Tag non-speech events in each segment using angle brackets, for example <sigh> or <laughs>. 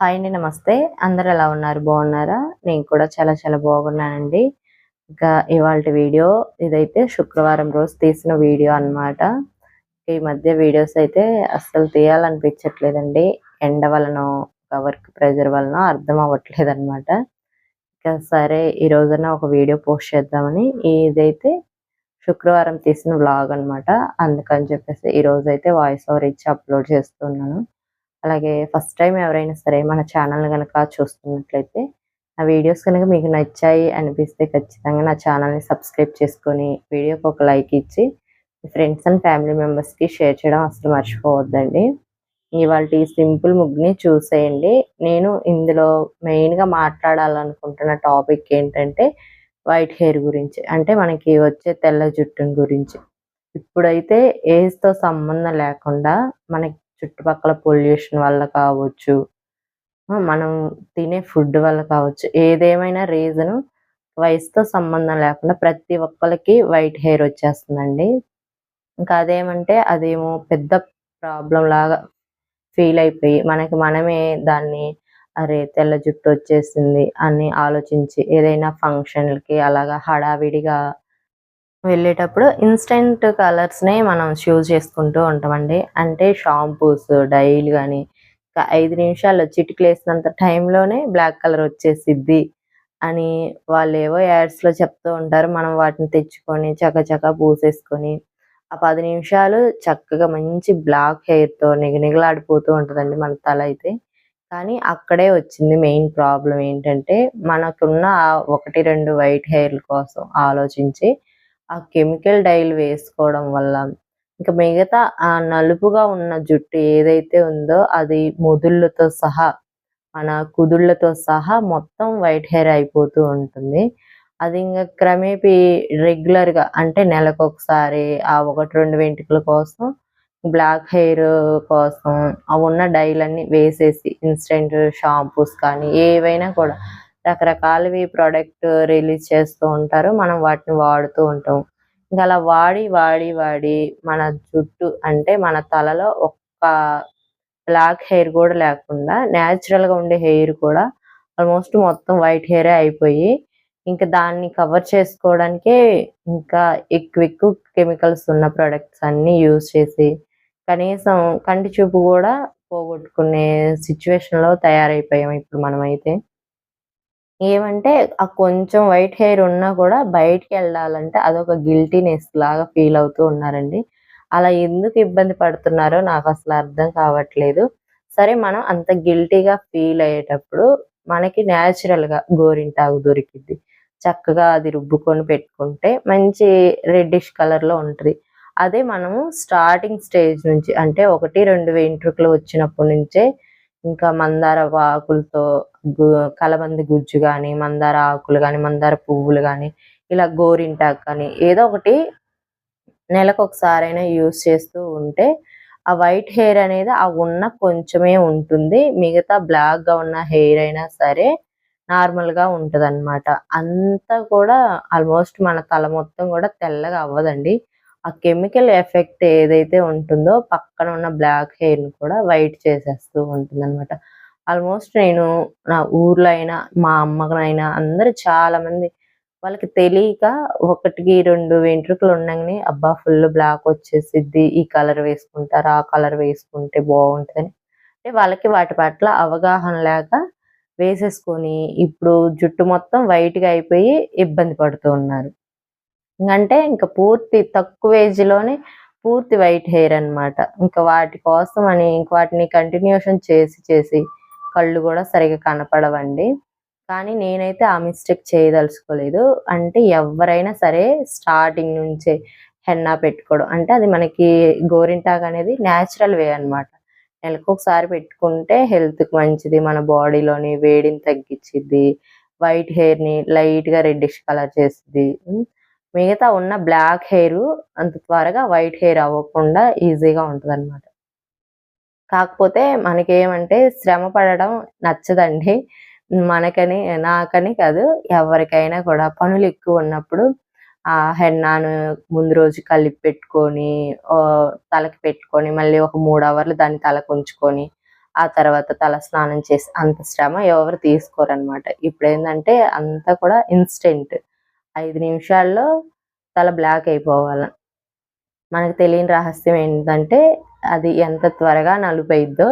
Hi అండి నమస్తే. అందరు ఎలా ఉన్నారు? బాగున్నారా? నేను కూడా చాలా చాలా బాగున్నానండి. ఇంకా ఇవాళ వీడియో ఇదైతే శుక్రవారం రోజు తీసిన వీడియో అన్నమాట. ఈ మధ్య వీడియోస్ అయితే అస్సలు తీయాలనిపించట్లేదండి. ఎండ వలన వర్క్ ప్రెజర్ వలన అర్థం అవ్వట్లేదు అనమాట ఇంకా సరే ఈ రోజున ఒక వీడియో పోస్ట్ చేద్దామని ఇదైతే శుక్రవారం తీసిన వ్లాగ్ అన్నమాట. అందుకని చెప్పేసి ఈ రోజైతే అయితే వాయిస్ ఓవర్ ఇచ్చి అప్లోడ్ చేస్తున్నాను. అలాగే ఫస్ట్ టైం ఎవరైనా సరే మన ఛానల్ కనుక చూస్తున్నట్లయితే ఆ వీడియోస్ కనుక మీకు నచ్చాయి అనిపిస్తే ఖచ్చితంగా నా ఛానల్ని సబ్స్క్రైబ్ చేసుకొని వీడియోకి ఒక లైక్ ఇచ్చి మీ ఫ్రెండ్స్ అండ్ ఫ్యామిలీ మెంబర్స్కి షేర్ చేయడం అసలు మర్చిపోవద్దండి. ఇవాళ ఈ సింపుల్ ముగ్గుని చూసేయండి. నేను ఇందులో మెయిన్గా మాట్లాడాలనుకుంటున్న టాపిక్ ఏంటంటే వైట్ హెయిర్ గురించి. అంటే మనకి వచ్చే తెల్ల జుట్టుని గురించి. ఇప్పుడైతే ఏజ్తో సంబంధం లేకుండా మనకి చుట్టుపక్కల పొల్యూషన్ వల్ల కావచ్చు మనం తినే ఫుడ్ వల్ల కావచ్చు ఏదేమైనా రీజన్ వయసుతో సంబంధం లేకుండా ప్రతి ఒక్కరికి వైట్ హెయిర్ వచ్చేస్తుందండి. ఇంకా అదేమంటే అదేమో పెద్ద ప్రాబ్లం లాగా ఫీల్ అయిపోయి మనకి మనమే దాన్ని అరే తెల్ల జుట్టు వచ్చేసింది అని ఆలోచించి ఏదైనా ఫంక్షన్లకి అలాగా హడావిడిగా వెళ్ళేటప్పుడు ఇన్స్టెంట్ కలర్స్ నే మనం చూస్ చేసుకుంటూ ఉంటామండి. అంటే షాంపూస్ డైలు కానీ ఐదు నిమిషాల్లో చిటికలేసినంత టైంలోనే బ్లాక్ కలర్ వచ్చేసిద్ది అని వాళ్ళు ఏవో యాడ్స్లో చెప్తూ ఉంటారు. మనం వాటిని తెచ్చుకొని చకచక పూసేసుకొని ఆ పది నిమిషాలు చక్కగా మంచి బ్లాక్ హెయిర్తో నిగనిగలాడిపోతూ ఉంటదండి మన తల అయితే. కానీ అక్కడే వచ్చింది మెయిన్ ప్రాబ్లం ఏంటంటే మనకున్న ఆ ఒకటి రెండు వైట్ హెయిర్ కోసం ఆలోచించి ఆ కెమికల్ డైలు వేసుకోవడం వల్ల ఇంకా మిగతా ఆ నలుపుగా ఉన్న జుట్టు ఏదైతే ఉందో అది ముదుళ్ళతో సహా మన కుదుళ్ళతో సహా మొత్తం వైట్ హెయిర్ అయిపోతూ ఉంటుంది. అది ఇంకా క్రమేపీ రెగ్యులర్గా అంటే నెలకు ఒకసారి ఆ ఒకటి రెండు వెంట్రుకల కోసం బ్లాక్ హెయిర్ కోసం ఆ ఉన్న డైలన్నీ వేసేసి ఇన్స్టెంట్ షాంపూస్ కానీ ఏవైనా కూడా రకరకాలవి ప్రోడక్ట్ రిలీజ్ చేస్తూ ఉంటారు. మనం వాటిని వాడుతూ ఉంటాం. ఇంకా అలా వాడి వాడి వాడి మన జుట్టు అంటే మన తలలో ఒక్క బ్లాక్ హెయిర్ కూడా లేకుండా natural గా ఉండే హెయిర్ కూడా ఆల్మోస్ట్ మొత్తం వైట్ హెయిర్ అయిపోయి ఇంకా దాన్ని కవర్ చేసుకోవడానికే ఇంకా ఎక్కువ ఎక్కువ కెమికల్స్ ఉన్న ప్రొడక్ట్స్ అన్ని యూజ్ చేసి కనీసం కంటి చూపు కూడా పోగొట్టుకునే సిచ్యువేషన్లో తయారైపోయాం ఇప్పుడు మనమైతే. ఏమంటే ఆ కొంచెం వైట్ హెయిర్ ఉన్నా కూడా బయటికి వెళ్ళాలంటే అదొక గిల్టీనెస్ లాగా ఫీల్ అవుతూ ఉన్నారండి. అలా ఎందుకు ఇబ్బంది పడుతున్నారో నాకు అసలు అర్థం కావట్లేదు. సరే మనం అంత గిల్టీగా ఫీల్ అయ్యేటప్పుడు మనకి natural గా గోరింటాకు దొరికిద్ది. చక్కగా అది రుబ్బుకొని పెట్టుకుంటే మంచి రెడ్డిష్ కలర్లో అదే మనము స్టార్టింగ్ స్టేజ్ నుంచి అంటే ఒకటి రెండు వెంట్రుకలు వచ్చినప్పటి నుంచే ఇంకా మందార ఆకులతో కలబంది గుజ్జు కానీ మందార ఆకులు కానీ మందార పువ్వులు కానీ ఇలా గోరింటాకు కానీ ఏదో ఒకటి నెలకు ఒకసారైనా యూస్ చేస్తూ ఉంటే ఆ వైట్ హెయిర్ అనేది ఆ ఉన్న కొంచెమే ఉంటుంది. మిగతా బ్లాక్గా ఉన్న హెయిర్ అయినా సరే నార్మల్గా అనమాట అంతా కూడా ఆల్మోస్ట్ మన తల మొత్తం కూడా తెల్లగా అవ్వదండి. ఆ కెమికల్ ఎఫెక్ట్ ఏదైతే ఉంటుందో పక్కన ఉన్న బ్లాక్ హెయిర్ని కూడా వైట్ చేసేస్తూ ఉంటుంది అనమాట ఆల్మోస్ట్ నేను నా ఊర్లో అయినా మా అమ్మకైనా అందరూ చాలా మంది వాళ్ళకి తెలియక ఒకటికి రెండు వెంట్రుకలు ఉండగానే అబ్బా ఫుల్ బ్లాక్ వచ్చేసిద్ది ఈ కలర్ వేసుకుంటారు ఆ కలర్ వేసుకుంటే బాగుంటుంది అంటే వాళ్ళకి వాటి పట్ల అవగాహన లేక వేసేసుకొని ఇప్పుడు జుట్టు మొత్తం వైట్గా అయిపోయి ఇబ్బంది పడుతూ ఉన్నారు. అంటే ఇంకా పూర్తి తక్కువ ఏజ్లోనే పూర్తి వైట్ హెయిర్ అన్నమాట. ఇంకా వాటి కోసం అని ఇంక వాటిని కంటిన్యూషన్ చేసి చేసి కళ్ళు కూడా సరిగా కనపడవండి. కానీ నేనైతే ఆ మిస్టేక్ చేయదలుచుకోలేదు. అంటే ఎవరైనా సరే స్టార్టింగ్ నుంచే హెన్నా పెట్టుకోవడం. అంటే అది మనకి గోరింటాక్ అనేది న్యాచురల్ వే అన్నమాట. నెలకు ఒకసారి పెట్టుకుంటే హెల్త్కి మంచిది మన బాడీలోని వేడిని తగ్గించిద్ది వైట్ హెయిర్ని లైట్గా రెడ్డిష్ కలర్ చేస్తుంది మిగతా ఉన్న బ్లాక్ హెయిర్ అంత త్వరగా వైట్ హెయిర్ అవ్వకుండా ఈజీగా ఉంటుంది అనమాట కాకపోతే మనకేమంటే శ్రమ పడడం నచ్చదండి. మనకని నాకని కాదు ఎవరికైనా కూడా పనులు ఎక్కువ ఉన్నప్పుడు ఆ హెన్నాను ముందు రోజు కలిపి పెట్టుకొని తలకి పెట్టుకొని మళ్ళీ ఒక మూడు అవర్లు దాన్ని తలకు ఉంచుకొని ఆ తర్వాత తల స్నానం చేసి అంత శ్రమ ఎవరు తీసుకోరనమాట ఇప్పుడు ఏంటంటే అంతా కూడా ఇన్స్టెంట్. ఐదు నిమిషాల్లో తల బ్లాక్ అయిపోవాలి. మనకు తెలియని రహస్యం ఏంటంటే అది ఎంత త్వరగా నలుపు అయిద్దో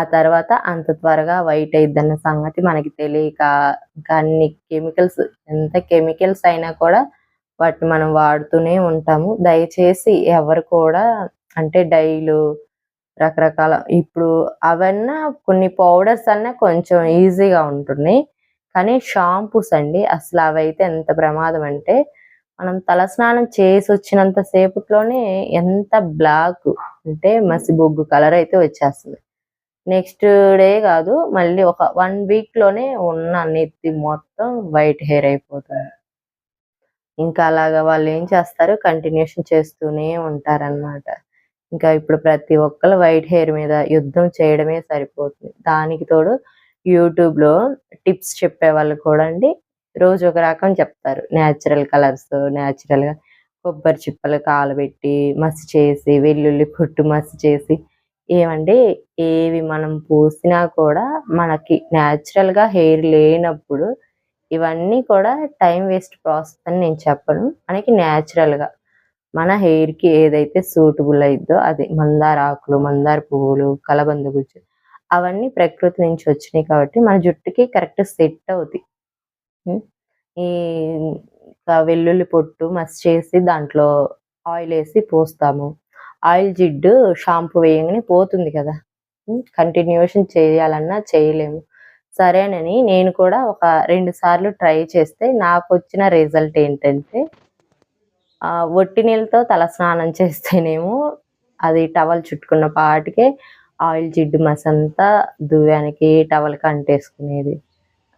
ఆ తర్వాత అంత త్వరగా వైట్ అయిద్దన్న సంగతి మనకి తెలియక కానీ అన్ని కెమికల్స్ ఎంత కెమికల్స్ అయినా కూడా వాటిని మనం వాడుతూనే ఉంటాము. దయచేసి ఎవరు కూడా అంటే డైలు రకరకాల ఇప్పుడు అవన్నా కొన్ని పౌడర్స్ అన్నా కొంచెం ఈజీగా ఉంటున్నాయి. కానీ షాంపూస్ అండి. అసలు అవైతే ఎంత ప్రమాదం అంటే మనం తలస్నానం చేసి వచ్చినంత సేపులోనే ఎంత బ్లాక్ అంటే మసి బొగ్గు కలర్ అయితే వచ్చేస్తుంది. నెక్స్ట్ డే కాదు మళ్ళీ ఒక వన్ వీక్లోనే ఉన్న నెత్తి మొత్తం వైట్ హెయిర్ అయిపోతుంది. ఇంకా అలాగా వాళ్ళు ఏం చేస్తారు? కంటిన్యూషన్ చేస్తూనే ఉంటారన్నమాట. ఇంకా ఇప్పుడు ప్రతి ఒక్కరు వైట్ హెయిర్ మీద యుద్ధం చేయడమే సరిపోతుంది. దానికి తోడు యూట్యూబ్లో టిప్స్ చెప్పే వాళ్ళు కూడా అండి. రోజు ఒక రకం చెప్తారు. న్యాచురల్ కలర్స్ న్యాచురల్గా కొబ్బరి చిప్పలు కాలబెట్టి మసి చేసి వెల్లుల్లి పొట్టు మసి చేసి ఏమంటే ఏవి మనం పూసినా కూడా మనకి న్యాచురల్గా హెయిర్ లేనప్పుడు ఇవన్నీ కూడా టైం వేస్ట్ ప్రాసెస్ అని నేను చెప్పను. మనకి న్యాచురల్గా మన హెయిర్కి ఏదైతే సూటబుల్ అయిద్దో అది మందార ఆకులు మందార పువ్వులు కలబంద గుజ్జు అవన్నీ ప్రకృతి నుంచి వచ్చినాయి కాబట్టి మన జుట్టుకి కరెక్ట్ సెట్ అవుతాయి ఈ వెల్లుల్లి పొట్టు మస్ చేసి దాంట్లో ఆయిల్ వేసి పోస్తాము. ఆయిల్ జిడ్డు షాంపూ వేయగానే పోతుంది కదా. కంటిన్యూషన్ చేయాలన్నా చేయలేము. సరేనని నేను కూడా ఒక రెండు సార్లు ట్రై చేస్తే నాకు వచ్చిన రిజల్ట్ ఏంటంటే ఒట్టి నీళ్ళతో తల స్నానం చేస్తేనేమో అది టవల్ చుట్టుకున్న పాటికే ఆయిల్ జిడ్డు మసి అంతా దువ్వానికి టవల్కి అంటేసుకునేది.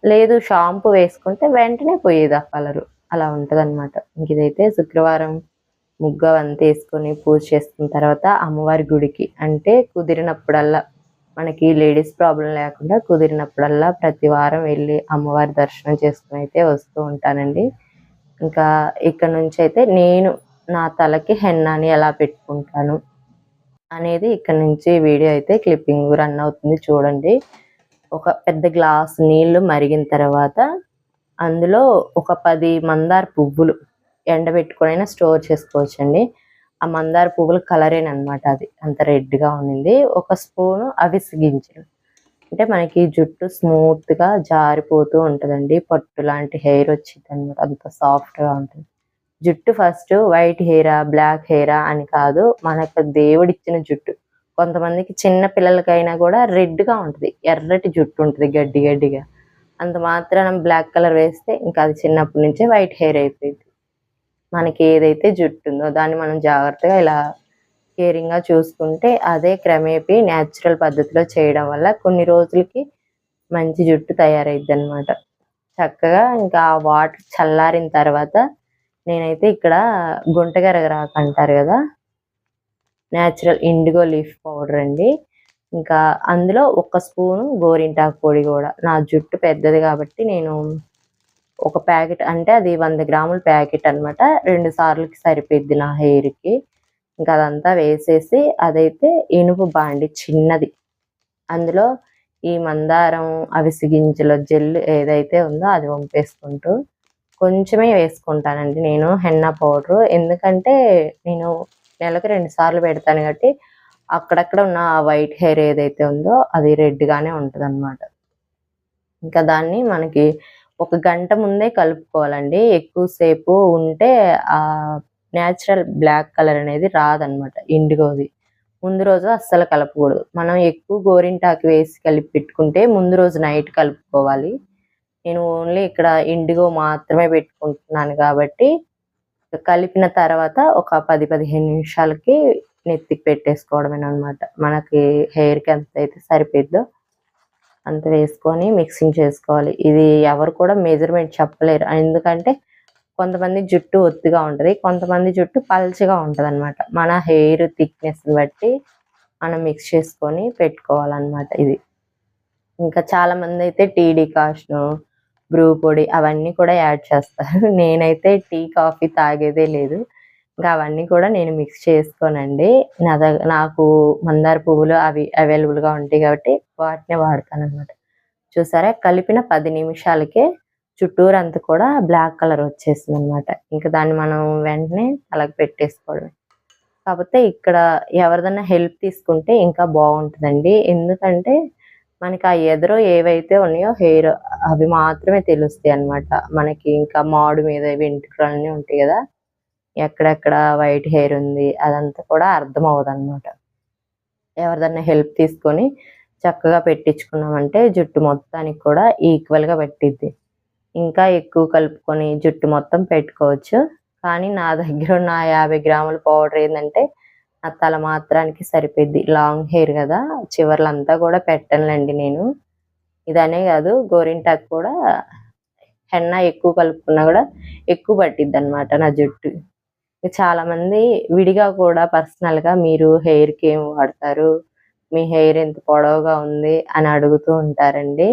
లేదు షాంపూ వేసుకుంటే వెంటనే పోయేది ఆ కలరు. అలా ఉంటది అనమాట ఇంక ఇదైతే శుక్రవారం ముగ్గ అంతా వేసుకొని పూజ చేసుకున్న తర్వాత అమ్మవారి గుడికి. అంటే కుదిరినప్పుడల్లా మనకి లేడీస్ ప్రాబ్లం లేకుండా కుదిరినప్పుడల్లా ప్రతి వారం వెళ్ళి అమ్మవారి దర్శనం చేసుకుని అయితే వస్తూ ఉంటానండి. ఇంకా ఇక్కడ నుంచి అయితే నేను నా తలకి హెన్నాని ఎలా పెట్టుకుంటాను. అనేది ఇక్కడ నుంచి వీడియో అయితే క్లిప్పింగ్ రన్ అవుతుంది చూడండి. ఒక పెద్ద గ్లాస్ నీళ్ళు మరిగిన తర్వాత అందులో ఒక పది మందార పువ్వులు ఎండబెట్టుకొని స్టోర్ చేసుకోవచ్చండి. ఆ మందార పువ్వుల కలరేనమాట అది. అంత రెడ్గా ఉన్నింది. ఒక స్పూను అవిసి గింజలు. అంటే మనకి జుట్టు స్మూత్గా జారిపోతూ ఉంటదండి. పట్టు లాంటి హెయిర్ వచ్చింది అనమాట అంత సాఫ్ట్గా ఉంటుంది. జుట్టు ఫస్ట్ వైట్ హెయిరా బ్లాక్ హెయిరా అని కాదు మనకు దేవుడిచ్చిన జుట్టు. కొంతమందికి చిన్న పిల్లలకైనా కూడా రెడ్గా ఉంటుంది. ఎర్రటి జుట్టు ఉంటుంది గడ్డి గడ్డిగా. అంత మాత్రాన బ్లాక్ కలర్ వేస్తే ఇంకా అది చిన్నప్పటి నుంచే వైట్ హెయిర్ అయిపోయింది. మనకి ఏదైతే జుట్టు ఉందో దాన్ని మనం జాగ్రత్తగా ఇలా కేరింగ్గా చూసుకుంటే అదే క్రమేపీ న్యాచురల్ పద్ధతిలో చేయడం వల్ల కొన్ని రోజులకి మంచి జుట్టు తయారైద్ది అనమాట చక్కగా ఇంకా ఆ వాటర్ చల్లారిన తర్వాత నేనైతే ఇక్కడ గుంటగరగరాకు అంటారు కదా? న్యాచురల్ ఇండిగో లీఫ్ పౌడర్ అండి. ఇంకా అందులో ఒక స్పూను గోరింటాకు పొడి కూడా. నా జుట్టు పెద్దది కాబట్టి నేను ఒక ప్యాకెట్ అంటే అది వంద గ్రాముల ప్యాకెట్ అన్నమాట. రెండు సార్లకి సరిపోద్ది నా హెయిర్కి. ఇంకా అదంతా వేసేసి అదైతే ఇనుపు బాండి చిన్నది. అందులో ఈ మందారం అవిసి గింజల జెల్ ఏదైతే ఉందో అది వంపేసుకుంటూ కొంచెమే వేసుకుంటానండి. నేను హెన్నా పౌడర్. ఎందుకంటే నేను నెలకు రెండు సార్లు పెడతాను కాబట్టి అక్కడక్కడ ఉన్న వైట్ హెయిర్ ఏదైతే ఉందో అది రెడ్ ఉంటుంది అనమాట ఇంకా దాన్ని మనకి ఒక గంట ముందే కలుపుకోవాలండి. ఎక్కువసేపు ఉంటే ఆ న్యాచురల్ బ్లాక్ కలర్ అనేది రాదనమాట ఇండిగోది. ముందు రోజు అస్సలు కలపకూడదు. మనం ఎక్కువ గోరింటాకు వేసి కలిపి పెట్టుకుంటే ముందు రోజు నైట్ కలుపుకోవాలి. నేను ఓన్లీ ఇక్కడ ఇండిగో మాత్రమే పెట్టుకుంటున్నాను కాబట్టి కలిపిన తర్వాత ఒక పది పదిహేను నిమిషాలకి నెత్తికి పెట్టేసుకోవడమే అనమాట మనకి హెయిర్కి కి ఎంత అయితే సరిపోద్దో అంత వేసుకొని మిక్సింగ్ చేసుకోవాలి. ఇది ఎవరు కూడా మెజర్మెంట్ చెప్పలేరు. ఎందుకంటే కొంతమంది జుట్టు ఒత్తుగా ఉంటది కొంతమంది జుట్టు పల్చగా ఉంటుంది అనమాట మన హెయిర్ థిక్నెస్ బట్టి మనం మిక్స్ చేసుకొని పెట్టుకోవాలన్నమాట ఇది. ఇంకా చాలా మంది అయితే టీ డికాషన్ బ్రూ పొడి అవన్నీ కూడా యాడ్ చేస్తారు <laughs> నేనైతే టీ కాఫీ తాగేదే లేదు. ఇంకా అవన్నీ కూడా నేను మిక్స్ చేసుకోనండి. నా దగ్గర నాకు మందార పువ్వులు అవి అవైలబుల్గా గా ఉంటాయి కాబట్టి వాటినే వాడతాను అనమాట చూసారా? కలిపిన పది నిమిషాలకే చుట్టూరంతా కూడా బ్లాక్ కలర్ వచ్చేసింది అనమాట ఇంకా దాన్ని మనం వెంటనే అలాగే పెట్టేసుకోవడమే. కాకపోతే ఇక్కడ ఎవరిదైనా హెల్ప్ తీసుకుంటే ఇంకా బాగుంటుందండి. ఎందుకంటే మనకి ఆ ఎదురు ఏవైతే ఉన్నాయో హెయిర్ అవి మాత్రమే తెలుస్తాయి అన్నమాట. మనకి ఇంకా మాడు మీద వెంట్రుకలన్నీ ఉంటాయి కదా. ఎక్కడెక్కడ వైట్ హెయిర్ ఉంది అదంతా కూడా అర్థం అవ్వదు అనమాట ఎవరిదన్నా హెల్ప్ తీసుకొని చక్కగా పెట్టించుకున్నామంటే జుట్టు మొత్తానికి కూడా ఈక్వల్గా పెట్టిద్ది. ఇంకా ఎక్కువ కలుపుకొని జుట్టు మొత్తం పెట్టుకోవచ్చు. కానీ నా దగ్గర ఉన్న యాభై గ్రాముల పౌడర్ ఏంటంటే ఆ తల మాత్రానికి సరిపోద్ది లాంగ్ హెయిర్ కదా. చివర్లంతా కూడా పెట్టనులేండి నేను. ఇదనే కాదు గోరింటాకు కూడా హెన్న ఎక్కువ కలుపుకున్నా కూడా ఎక్కువ పట్టిద్ది అనమాట నా జుట్టు. చాలా మంది విడిగా కూడా పర్సనల్గా మీరు హెయిర్కి ఏం వాడతారు? మీ హెయిర్ ఎంత పొడవుగా ఉంది? అని అడుగుతూ ఉంటారండి.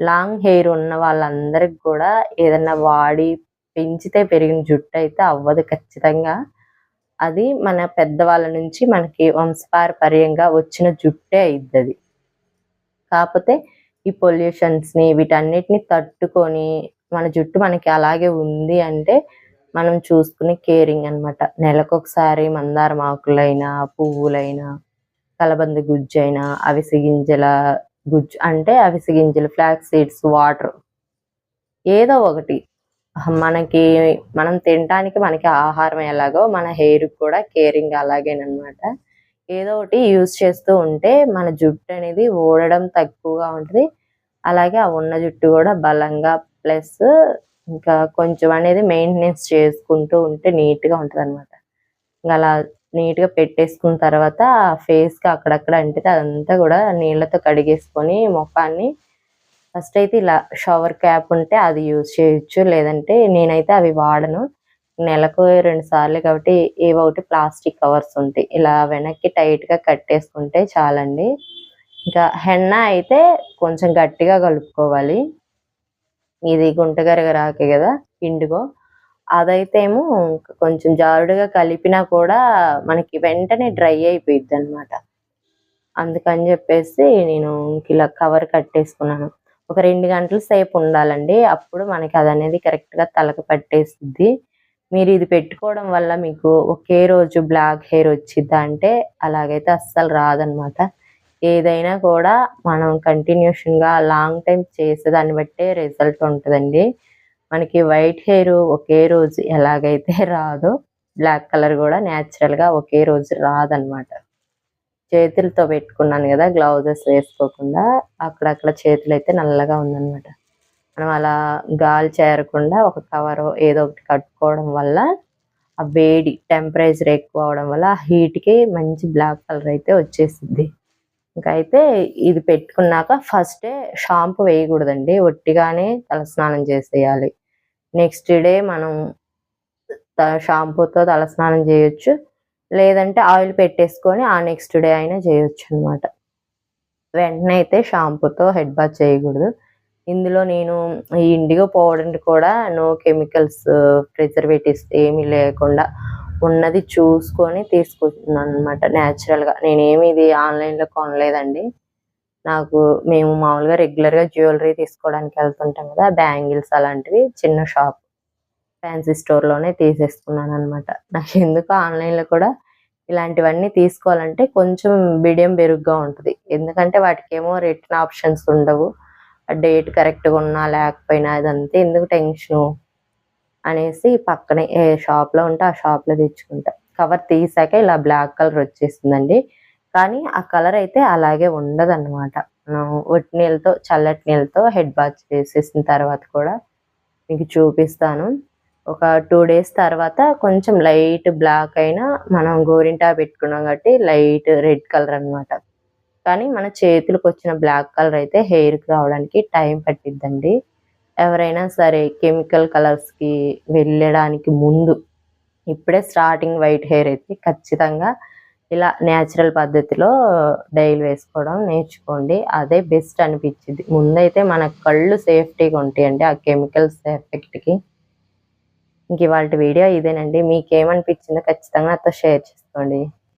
లాంగ్ హెయిర్ ఉన్న వాళ్ళందరికి కూడా ఏదైనా వాడి పెంచితే పెరిగిన జుట్టు అయితే అవ్వదు ఖచ్చితంగా. అది మన పెద్దవాళ్ళ నుంచి మనకి వంశపారపర్యంగా వచ్చిన జుట్టే అయిద్ది అది కాకపోతే ఈ పొల్యూషన్స్ని వీటన్నిటిని తట్టుకొని మన జుట్టు మనకి అలాగే ఉంది అంటే మనం చూసుకునే కేరింగ్ అన్నమాట. నెలకొకసారి మందారం ఆకులైనా పువ్వులైనా కలబంద గుజ్జు అయినా అవిసె గింజల గుజ్జు అంటే అవిసె గింజలు ఫ్లాక్ సీడ్స్ వాటర్ ఏదో ఒకటి మనకి మనం తినడానికి మనకి ఆహారం ఎలాగో మన హెయిర్ కూడా కేరింగ్ అలాగేనమాట ఏదో ఒకటి యూజ్ చేస్తూ ఉంటే మన జుట్టు అనేది ఊడడం తక్కువగా ఉంటుంది. అలాగే ఆ ఉన్న జుట్టు కూడా బలంగా ప్లస్ ఇంకా కొంచెం అనేది మెయింటెనెన్స్ చేసుకుంటూ ఉంటే నీట్గా ఉంటది అనమాట అలా నీట్గా పెట్టేసుకున్న తర్వాత ఫేస్కి అక్కడక్కడ అంటితే అదంతా కూడా నీళ్ళతో కడిగేసుకొని ముఖాన్ని ఫస్ట్ అయితే ఇలా షవర్ క్యాప్ ఉంటే అది యూజ్ చేయొచ్చు. లేదంటే నేనైతే అవి వాడను. నెలకు రెండు సార్లు కాబట్టి ఏవో ఒకటి ప్లాస్టిక్ కవర్స్ ఉంటాయి. ఇలా వెనక్కి టైట్గా కట్టేసుకుంటే చాలండి. ఇంకా హెన్న అయితే కొంచెం గట్టిగా కలుపుకోవాలి. ఇది గుంటగరగరాకే కదా ఇండిగో అదైతే ఏమో కొంచెం జారుడుగా కలిపినా కూడా మనకి వెంటనే డ్రై అయిపోయిద్ది అనమాట అందుకని చెప్పేసి నేను ఇలా కవర్ కట్టేసుకున్నాను. ఒక రెండు గంటల సేపు ఉండాలండి. అప్పుడు మనకి అది అనేది కరెక్ట్గా తలకు పట్టేస్తుంది మీరు ఇది పెట్టుకోవడం వల్ల మీకు ఒకే రోజు బ్లాక్ హెయిర్ వచ్చిద్దా అంటే అలాగైతే అస్సలు రాదనమాట. ఏదైనా కూడా మనం కంటిన్యూషన్గా లాంగ్ టైం చేసేదాన్ని బట్టే రిజల్ట్ ఉంటుందండి. మనకి వైట్ హెయిర్ ఒకే రోజు ఎలాగైతే రాదో బ్లాక్ కలర్ కూడా న్యాచురల్గా ఒకే రోజు రాదనమాట. చేతులతో పెట్టుకున్నాను కదా గ్లౌజెస్ వేసుకోకుండా అక్కడక్కడ చేతులు అయితే నల్లగా ఉందన్నమాట. మనం అలా గాలి చేరకుండా ఒక కవర్ ఏదో ఒకటి కట్టుకోవడం వల్ల ఆ వేడి టెంపరేచర్ ఎక్కువ అవడం వల్ల ఆ హీట్కి కి మంచి బ్లాక్ కలర్ అయితే వచ్చేసింది ఇంకా అయితే ఇది పెట్టుకున్నాక ఫస్ట్ షాంపూ వేయకూడదండి ఒట్టిగానే తలస్నానం చేసేయాలి. నెక్స్ట్ డే మనం షాంపూతో తలస్నానం చేయొచ్చు. లేదంటే ఆయిల్ పెట్టేసుకొని ఆ నెక్స్ట్ డే అయినా చేయొచ్చు అన్నమాట. వెంటనే అయితే షాంపూతో హెడ్ బాత్ చేయకూడదు. ఇందులో నేను ఈ ఇండిగో పౌడర్ కూడా నో కెమికల్స్ ప్రిజర్వేటివ్స్ ఏమీ లేకుండా ఉన్నది చూసుకొని తీసుకుంటున్నాను అనమాట న్యాచురల్గా నేనేమి ఇది ఆన్లైన్లో కొనలేదండి. నాకు మేము మామూలుగా రెగ్యులర్గా జ్యువెలరీ తీసుకోవడానికి వెళ్తుంటాం కదా బ్యాంగిల్స్ అలాంటివి చిన్న షాప్. ఫ్యాన్సీ స్టోర్లోనే తీసేసుకున్నాను అనమాట నాకు ఎందుకు ఆన్లైన్లో కూడా ఇలాంటివన్నీ తీసుకోవాలంటే కొంచెం బిడియం బెరుగ్గా ఉంటుంది. ఎందుకంటే వాటికి ఏమో రిటర్న్ ఆప్షన్స్ ఉండవు డేట్ కరెక్ట్గా ఉన్నా లేకపోయినా ఇదంతా ఎందుకు టెన్షన్ అనేసి పక్కనే ఏ షాప్లో ఉంటే ఆ షాప్లో తెచ్చుకుంటా. కవర్ తీసాక ఇలా బ్లాక్ కలర్ వచ్చేసిందండి. కానీ ఆ కలర్ అయితే అలాగే ఉండదు అనమాట మనం ఒట్టి నీళ్ళతో చల్లటి నీళ్ళతో హెడ్ బాత్ చేసేసిన తర్వాత కూడా మీకు చూపిస్తాను. ఒక టూ డేస్ తర్వాత కొంచెం లైట్ బ్లాక్ అయినా మనం గోరింటా పెట్టుకున్నాం కాబట్టి లైట్ రెడ్ కలర్ అన్నమాట. కానీ మన చేతులకు వచ్చిన బ్లాక్ కలర్ అయితే హెయిర్కి కి రావడానికి టైం పట్టిద్దండి. ఎవరైనా సరే కెమికల్ కలర్స్కి వెళ్ళడానికి ముందు ఇప్పుడే స్టార్టింగ్ వైట్ హెయిర్ అయితే ఖచ్చితంగా ఇలా నేచురల్ పద్ధతిలో డైల్ వేసుకోవడం నేర్చుకోండి. అదే బెస్ట్ అనిపించింది. ముందైతే మన కళ్ళు సేఫ్టీగా ఉంటాయండి ఆ కెమికల్స్ ఎఫెక్ట్కి ఇంక ఇవాళ వీడియో ఇదేనండి. మీకు ఏమనిపించిందో ఖచ్చితంగా నాతో షేర్ చేసుకోండి.